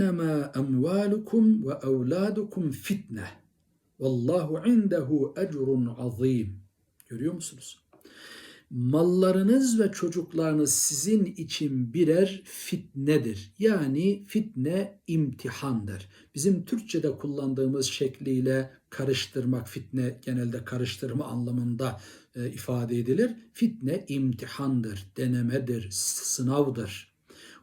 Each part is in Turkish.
İnnemâ emvâlukum ve evlâdukum fitne. Vallahu indehu ecrun azim. Görüyor musunuz? Mallarınız ve çocuklarınız sizin için birer fitnedir. Yani fitne imtihandır. Bizim Türkçe'de kullandığımız şekliyle karıştırmak, fitne genelde karıştırma anlamında e, ifade edilir. Fitne imtihandır, denemedir, sınavdır.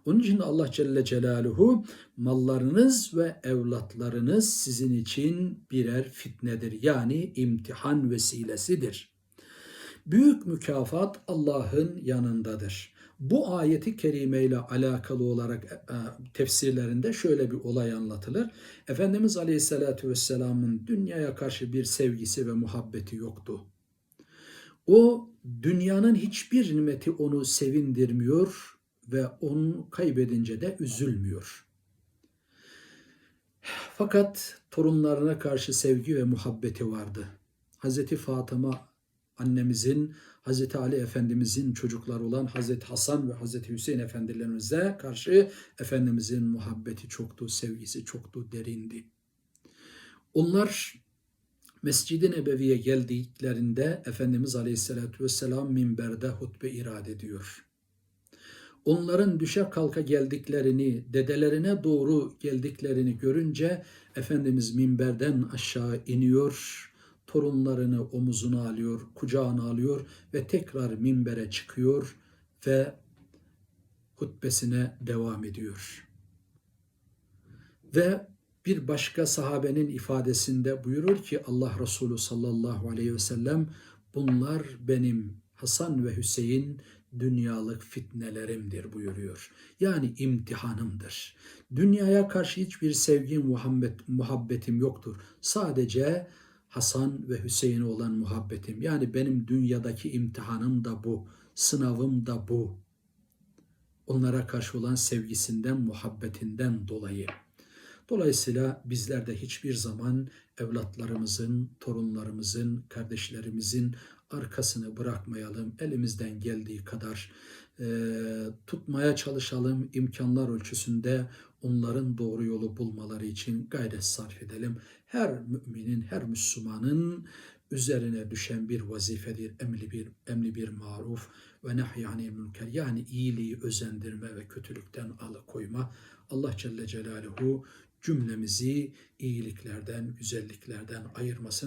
Onun için Allah Celle Celaluhu mallarınız ve evlatlarınız sizin için birer fitnedir. Yani imtihan vesilesidir. Büyük mükafat Allah'ın yanındadır. Bu ayeti kerime ile alakalı olarak e, tefsirlerinde şöyle bir olay anlatılır. Efendimiz Aleyhisselatü Vesselam'ın dünyaya karşı bir sevgisi ve muhabbeti yoktu. O dünyanın hiçbir nimeti onu sevindirmiyor ve onu kaybedince de üzülmüyor. Fakat torunlarına karşı sevgi ve muhabbeti vardı. Hazreti Fatıma annemizin, Hazreti Ali Efendimizin çocukları olan Hazreti Hasan ve Hazreti Hüseyin Efendilerimize karşı Efendimizin muhabbeti çoktu, sevgisi çoktu, derindi. Onlar Mescid-i Nebevi'ye geldiklerinde Efendimiz Aleyhisselatü Vesselam minberde hutbe irade ediyor. Onların düşe kalka geldiklerini, dedelerine doğru geldiklerini görünce Efendimiz minberden aşağı iniyor, torunlarını omuzuna alıyor, kucağına alıyor ve tekrar minbere çıkıyor ve hutbesine devam ediyor. Ve bir başka sahabenin ifadesinde buyurur ki Allah Resulü sallallahu aleyhi ve sellem bunlar benim Hasan ve Hüseyin dünyalık fitnelerimdir buyuruyor. Yani imtihanımdır. Dünyaya karşı hiçbir sevgim, muhabbet, muhabbetim yoktur. Sadece Hasan ve Hüseyin'e olan muhabbetim. Yani benim dünyadaki imtihanım da bu, sınavım da bu. Onlara karşı olan sevgisinden, muhabbetinden dolayı. Dolayısıyla bizler de hiçbir zaman evlatlarımızın, torunlarımızın, kardeşlerimizin arkasını bırakmayalım. Elimizden geldiği kadar e, tutmaya çalışalım. imkanlar ölçüsünde onların doğru yolu bulmaları için gayret sarf edelim. Her müminin, her Müslümanın üzerine düşen bir vazifedir. Emri bir, emri bir maruf ve nehyani münker. Yani iyiliği özendirme ve kötülükten alıkoyma. Allah Celle Celaluhu cümlemizi iyiliklerden, güzelliklerden ayırmasın.